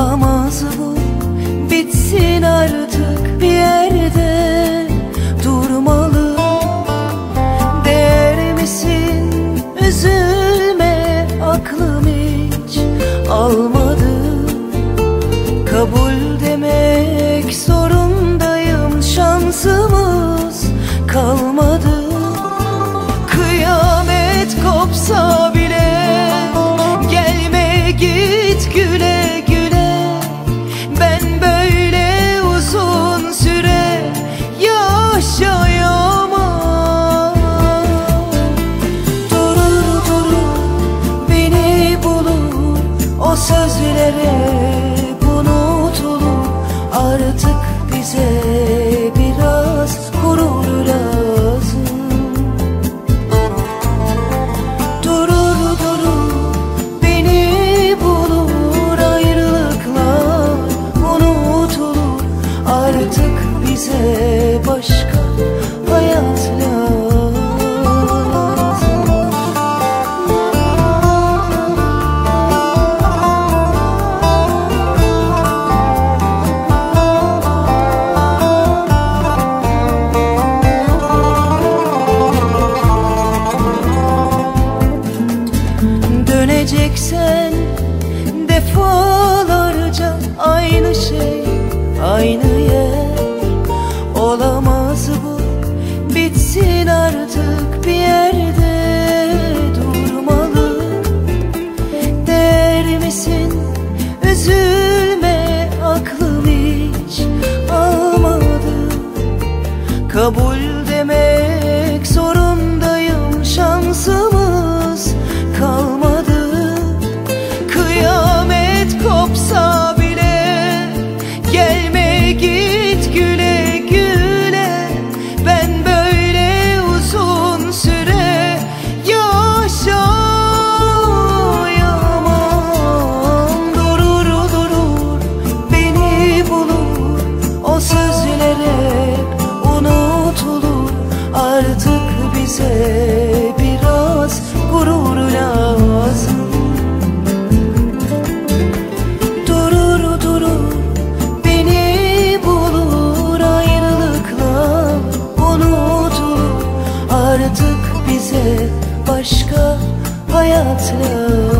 Olamaz bu. Bitsin artık bir yerde durmalı. Değer misin? Üzülme aklım hiç almadı. Kabul demek zorundayım şansımı. sözlere kabul demek Your to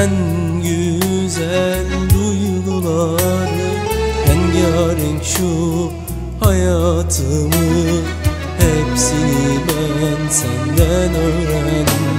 En güzel duyguları Rengarenk şu hayatımı Hepsini ben senden öğrendim